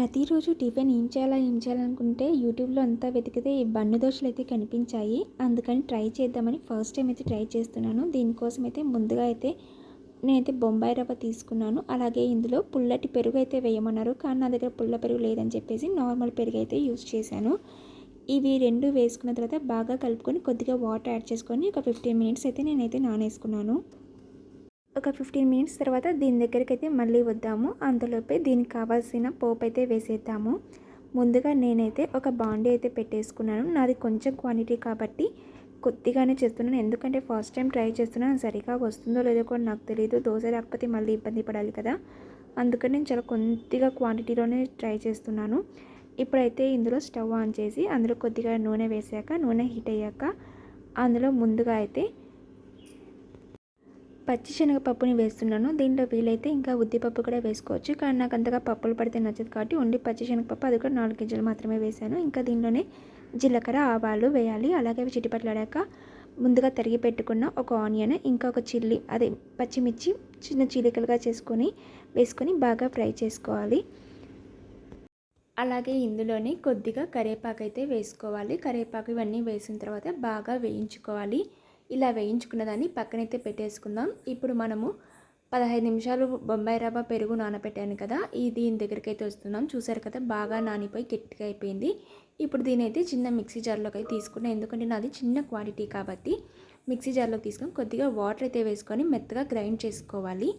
ప్రతిరోజు టిఫిన్ ఏం చేయాలా ఏం చేయాలనుకుంటే యూట్యూబ్లో అంతా వెతికితే ఈ బన్ను దోశలు అయితే కనిపించాయి. అందుకని ట్రై చేద్దామని ఫస్ట్ టైం అయితే ట్రై చేస్తున్నాను. దీనికోసం అయితే ముందుగా అయితే నేనైతే బొంబాయి రవ్వ తీసుకున్నాను. అలాగే ఇందులో పుల్లటి పెరుగు అయితే వేయమన్నారు. కానీ నా దగ్గర పుల్ల పెరుగు లేదని చెప్పేసి నార్మల్ పెరుగు అయితే యూస్ చేశాను. ఇవి రెండు వేసుకున్న తర్వాత బాగా కలుపుకొని కొద్దిగా వాటర్ యాడ్ చేసుకొని ఒక ఫిఫ్టీన్ మినిట్స్ అయితే నేనైతే నానేసుకున్నాను. ఒక ఫిఫ్టీన్ మినిట్స్ తర్వాత దీని దగ్గరికి అయితే మళ్ళీ వద్దాము. అంతలోపే దీనికి కావాల్సిన పోపు అయితే వేసేద్దాము. ముందుగా నేనైతే ఒక బాండీ అయితే పెట్టేసుకున్నాను. నాది కొంచెం క్వాంటిటీ కాబట్టి కొద్దిగానే చేస్తున్నాను. ఎందుకంటే ఫస్ట్ టైం ట్రై చేస్తున్నాను సరిగా వస్తుందో లేదో కూడా నాకు తెలియదు దోశ లేకపోతే మళ్ళీ ఇబ్బంది పడాలి కదా. అందుకని నేను చాలా కొద్దిగా క్వాంటిటీలోనే ట్రై చేస్తున్నాను. ఇప్పుడైతే ఇందులో స్టవ్ ఆన్ చేసి అందులో కొద్దిగా నూనె వేసాక నూనె హీట్ అయ్యాక అందులో ముందుగా అయితే పచ్చి శనగపప్పుని వేస్తున్నాను. దీంట్లో వీలైతే ఇంకా ఉద్దిపప్పు కూడా వేసుకోవచ్చు. కానీ నాకు అంతగా పప్పులు పడితే నచ్చదు కాబట్టి ఉండి పచ్చి శనగపప్పు అది కూడా నాలుగు గింజలు మాత్రమే వేశాను. ఇంకా దీనిలోనే జీలకర్ర ఆవాలు వేయాలి. అలాగే అవి చిటిపట్లాడాక ముందుగా తరిగి పెట్టుకున్న ఒక ఆనియన్ ఇంకా ఒక చిల్లీ అదే పచ్చిమిర్చి చిన్న చీలికలుగా చేసుకొని వేసుకొని బాగా ఫ్రై చేసుకోవాలి. అలాగే ఇందులోనే కొద్దిగా కరివేపాకు అయితే వేసుకోవాలి. కరివేపాకు ఇవన్నీ వేసిన తర్వాత బాగా వేయించుకోవాలి. ఇలా వేయించుకున్న దాన్ని పక్కనైతే పెట్టేసుకుందాం. ఇప్పుడు మనము పదహైదు నిమిషాలు బొంబాయి రవ్వ పెరుగు నానబెట్టాను కదా ఈ దీని దగ్గరికి అయితే వస్తున్నాం. చూసారు కదా బాగా నానిపోయి గట్టిగా అయిపోయింది. ఇప్పుడు దీని అయితే చిన్న మిక్సీ జార్లోకి అయితే తీసుకున్నాను ఎందుకంటే నాది చిన్న క్వాలిటీ కాబట్టి మిక్సీ జార్లోకి తీసుకొని కొద్దిగా వాటర్ అయితే వేసుకొని మెత్తగా గ్రైండ్ చేసుకోవాలి.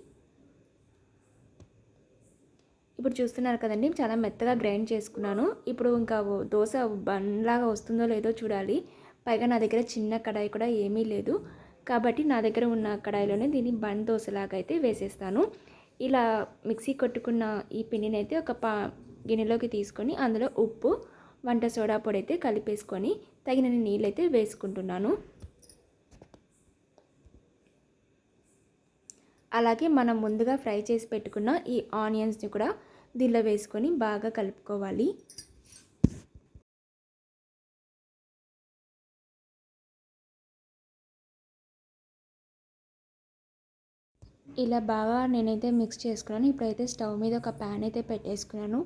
ఇప్పుడు చూస్తున్నారు కదండి చాలా మెత్తగా గ్రైండ్ చేసుకున్నాను. ఇప్పుడు ఇంకా దోశ బన్లాగా వస్తుందో లేదో చూడాలి. పైగా నా దగ్గర చిన్న కడాయి కూడా ఏమీ లేదు. కాబట్టి నా దగ్గర ఉన్న కడాయిలోనే దీన్ని బండ్ దోశలాగా అయితే వేసేస్తాను. ఇలా మిక్సీ కొట్టుకున్న ఈ పిండిని అయితే ఒక పా గిన్నెలోకి తీసుకొని అందులో ఉప్పు వంట సోడా పొడి అయితే కలిపేసుకొని తగినన్ని నీళ్ళైతే వేసుకుంటున్నాను. అలాగే మనం ముందుగా ఫ్రై చేసి పెట్టుకున్న ఈ ఆనియన్స్ని కూడా దీనిలో వేసుకొని బాగా కలుపుకోవాలి. ఇలా బాగా నేనైతే మిక్స్ చేసుకున్నాను. ఇప్పుడైతే స్టవ్ మీద ఒక ప్యాన్ అయితే పెట్టేసుకున్నాను.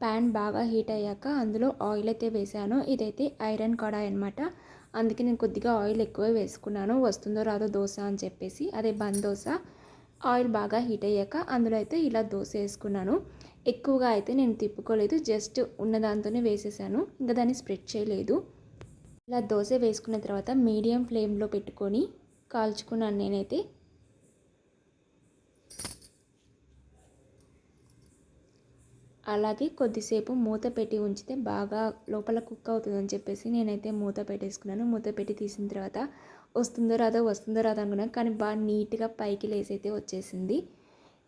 ప్యాన్ బాగా హీట్ అయ్యాక అందులో ఆయిల్ అయితే వేసాను. ఇదైతే ఐరన్ కడాయి అనమాట అందుకే నేను కొద్దిగా ఆయిల్ ఎక్కువ వేసుకున్నాను. వస్తుందో రాదో దోశ అని చెప్పేసి. అదే బంద్ దోశ. ఆయిల్ బాగా హీట్ అయ్యాక అందులో అయితే ఇలా దోశ వేసుకున్నాను. ఎక్కువగా అయితే నేను తిప్పుకోలేదు. జస్ట్ ఉన్న దాంతోనే వేసేసాను. ఇంకా దాన్ని స్ప్రెడ్ చేయలేదు. ఇలా దోశ వేసుకున్న తర్వాత మీడియం ఫ్లేమ్లో పెట్టుకొని కాల్చుకున్నాను నేనైతే. అలాగే కొద్దిసేపు మూత పెట్టి ఉంచితే బాగా లోపల కుక్ అవుతుందని చెప్పేసి నేనైతే మూత పెట్టేసుకున్నాను. మూత పెట్టి తీసిన తర్వాత వస్తుందో రాదో వస్తుందో రాదో అనుకున్నాను. కానీ బాగా నీట్గా పైకి లేసైతే వచ్చేసింది.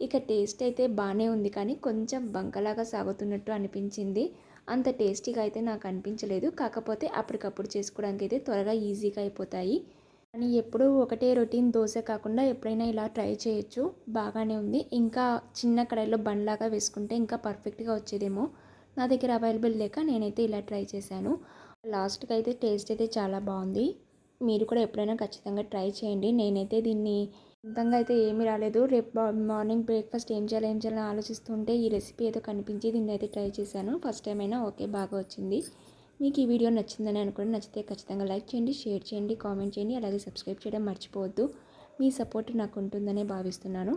ఇక టేస్ట్ అయితే బాగానే ఉంది కానీ కొంచెం బంకలాగా సాగుతున్నట్టు అనిపించింది. అంత టేస్టీగా అయితే నాకు అనిపించలేదు. కాకపోతే అప్పటికప్పుడు చేసుకోవడానికి అయితే త్వరగా ఈజీగా అయిపోతాయి. కానీ ఎప్పుడూ ఒకటే రొటీన్ దోశ కాకుండా ఎప్పుడైనా ఇలా ట్రై చేయొచ్చు. బాగానే ఉంది. ఇంకా చిన్న కడాయిలో బండ్లాగా వేసుకుంటే ఇంకా పర్ఫెక్ట్గా వచ్చేదేమో. నా దగ్గర అవైలబుల్ లేక నేనైతే ఇలా ట్రై చేశాను. లాస్ట్కి అయితే టేస్ట్ అయితే చాలా బాగుంది. మీరు కూడా ఎప్పుడైనా ఖచ్చితంగా ట్రై చేయండి. నేనైతే దీన్ని సొంతంగా అయితే ఏమీ రాలేదు. రేపు మార్నింగ్ బ్రేక్ఫాస్ట్ ఏం చేయాలి ఏం చేయాలని ఆలోచిస్తుంటే ఈ రెసిపీ ఏదో కనిపించి దీన్ని అయితే ట్రై చేశాను. ఫస్ట్ టైం అయినా ఓకే బాగా వచ్చింది. మీకు ఈ వీడియో నచ్చిందని అనుకుంటే నచ్చితే ఖచ్చితంగా లైక్ చేయండి షేర్ చేయండి కామెంట్ చేయండి అలాగే సబ్స్క్రైబ్ చేయడం మర్చిపోవద్దు. మీ సపోర్ట్ నాకు ఉంటుందనే భావిస్తున్నాను.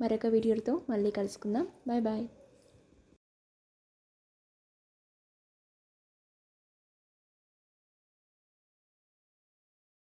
మరొక వీడియోతో మళ్ళీ కలుసుకుందాం. Bye bye.